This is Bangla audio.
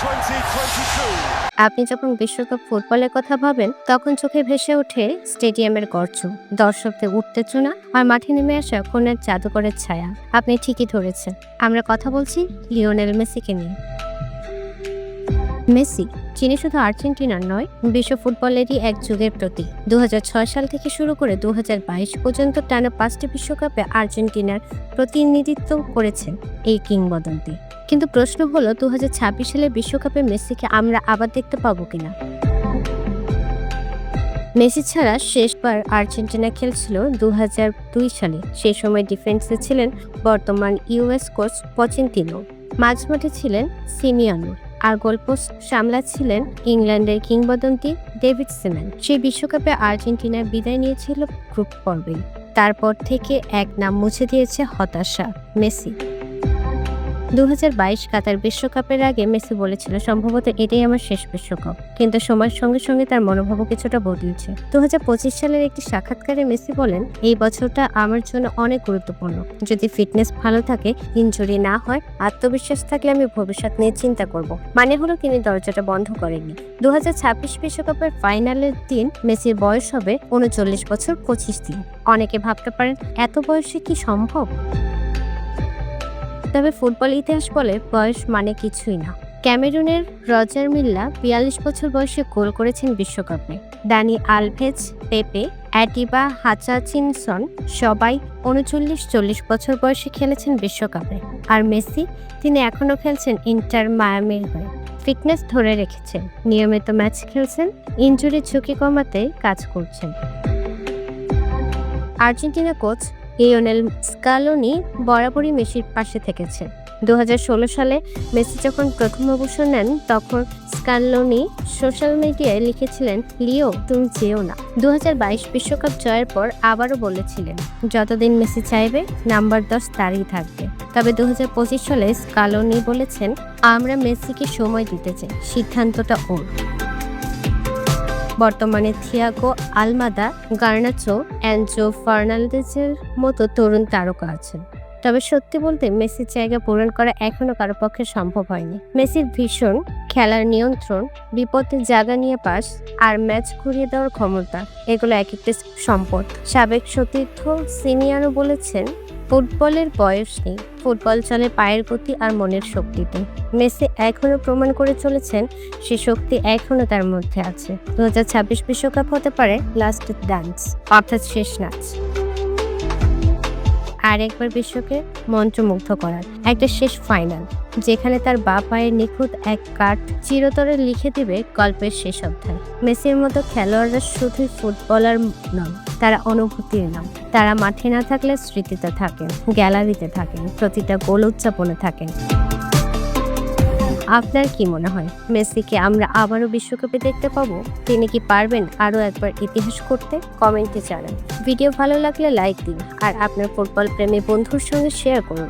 2022. আপনি যখন বিশ্বকাপ ফুটবলের কথা ভাবেন, তখন চোখে ভেসে ওঠে স্টেডিয়ামের গর্জ। দর্শকদের উত্তেজনা আর মাঠে নেমে আসা কোনের জাদুকরের ছায়া। আপনি ঠিকই ধরেছেন। আমরা কথা বলছি লিওনেল মেসিকে নিয়ে। মেসি যিনি শুধু আর্জেন্টিনার নয়, বিশ্ব ফুটবলেরই এক যুগের দুহাজার ছয় সাল থেকে শুরু করে দু হাজার বাইশ পর্যন্ত টানা পাঁচটি বিশ্বকাপে আর্জেন্টিনার প্রতিনিধিত্ব করেছেন এই কিংবদন্তি। কিন্তু প্রশ্ন হলো দু সালের বিশ্বকাপে মেসিকে আমরা আবার দেখতে পাবো কিনা? মেসি ছাড়া শেষবার আর্জেন্টিনা খেলছিল দু হাজার দুই সালে। সেই সময় ডিফেন্সে ছিলেন বর্তমান ইউএস কোচ পচিন্তিনো মাঝমাঠে ছিলেন সিমিয়ানো। আর গোলপোস্ট সামলাচ্ছিলেন ইংল্যান্ডের কিংবদন্তি ডেভিড সিমেন সেই বিশ্বকাপে আর্জেন্টিনার বিদায় নিয়েছিল গ্রুপ পর্বেই। তারপর থেকে এক নাম মুছে দিয়েছে হতাশা, মেসি। দু হাজার বাইশ কাতার বিশ্বকাপের আগে মেসি বলেছিল, সম্ভবত এটাই আমার শেষ বিশ্বকাপ। কিন্তু সময়ের সঙ্গে সঙ্গে তার মনোভাবও কিছুটা বদলেছে। দু হাজার পঁচিশ সালের একটি সাক্ষাৎকারে মেসি বলেন, এই বছরটা আমার জন্য অনেক গুরুত্বপূর্ণ। যদি ফিটনেস ভালো থাকে, ইনজুরি না হয়, আত্মবিশ্বাস থাকলে আমি ভবিষ্যৎ নিয়ে চিন্তা করব। মানে হলো তিনি দরজাটা বন্ধ করেননি। দু বিশ্বকাপের ফাইনালের দিন মেসির বয়স হবে উনচল্লিশ বছর পঁচিশ দিন। অনেকে ভাবতে পারেন, এত বয়সে কি সম্ভব? তবে ফুটবল ইতিহাস বলে বয়স মানে কিছুই না। ক্যামেরুনের রজার মিল্লা বিয়াল্লিশ বছর বয়সে গোল করেছেন বিশ্বকাপে। দানি আলভেজ, পেপে অ্যাটিবা হাচাচিনসন সবাই উনচল্লিশ, চল্লিশ বছর বয়সে খেলেছেন বিশ্বকাপে। আর মেসি, তিনি এখনও খেলছেন ইন্টার মায়ামির হয়ে। ফিটনেস ধরে রেখেছেন। নিয়মিত ম্যাচ খেলছেন, ইনজুরির ঝুঁকি কমাতে কাজ করছেন। আর্জেন্টিনা কোচ লিওনেল স্কালোনি বরাবরই মেসির পাশে থেকেছেন দু সালে মেসি যখন প্রথম অবসর নেন, তখন স্কালোনি সোশ্যাল মিডিয়ায় লিখেছিলেন, লিও, তুমি যেও না। দু বিশ্বকাপ জয়ের পর আবারও বলেছিলেন, যতদিন মেসি চাইবে, নাম্বার দশ তারই থাকবে। তবে দু হাজার পঁচিশ সালে স্কালোনি বলেছেন, আমরা মেসিকে সময় দিতে চাই। সিদ্ধান্তটা ওর। বর্তমানে থিয়াগো আলমাদা, গার্নাচো, অ্যাঞ্জো ফার্নান্ডেজের মতো তরুণ তারকা আছেন। তবে সত্যি বলতে মেসির জায়গা পূরণ করা এখনও কারও পক্ষে সম্ভব হয়নি। মেসির ভীষণ খেলার নিয়ন্ত্রণ বিপদের জায়গা নিয়ে পাস আর ম্যাচ ঘুরিয়ে দেওয়ার ক্ষমতা, এগুলো এক একটি সম্পদ। সাবেক সতীর্থ সিনিয়ারও বলেছেন ফুটবলের বয়স নেই। ফুটবল চলে পায়ের গতি আর মনের শক্তিতে। মেসি এখনও প্রমাণ করে চলেছেন, সে শক্তি এখনও তার মধ্যে আছে। দু হাজার ছাব্বিশ বিশ্বকাপ হতে পারে লাস্ট ডান্স অর্থাৎ শেষ নাচ। আর একবার বিশ্বকে মন্ত্রমুগ্ধ করার। একটা শেষ ফাইনাল যেখানে তার বা পায়ের নিখুঁত এক কাঠ চিরতরে লিখে দিবে গল্পের শেষ অধ্যায়। মেসির মতো খেলোয়াড়রা শুধু ফুটবলার নন, তারা অনুভূতির নাম তারা মাঠে না থাকলে স্মৃতিতে থাকেন, গ্যালারিতে থাকেন, প্রতিটা গোল উদযাপনে থাকেন। আপনার কি মনে হয়? মেসিকে আমরা আবারও বিশ্বকাপে দেখতে পাবো? তিনি কি পারবেন আরও একবার ইতিহাস করতে? কমেন্টে জানান। ভিডিও ভালো লাগলে লাইক দিন আর আপনার ফুটবল প্রেমী বন্ধুর সঙ্গে শেয়ার করুন।